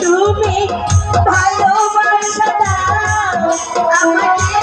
তুমি ভালোবাসা দাও আমাকে।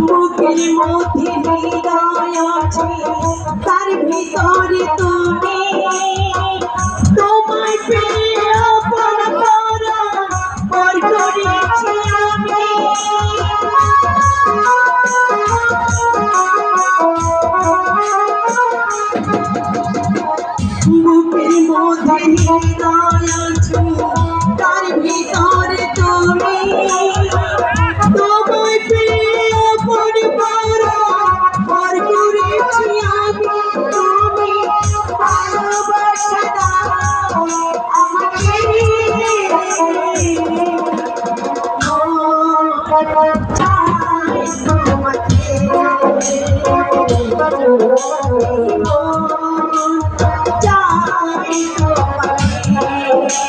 বুকের মধ্যে হৃদয় আছে তার ভিতরে তো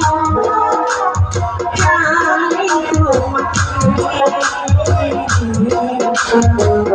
Thank you.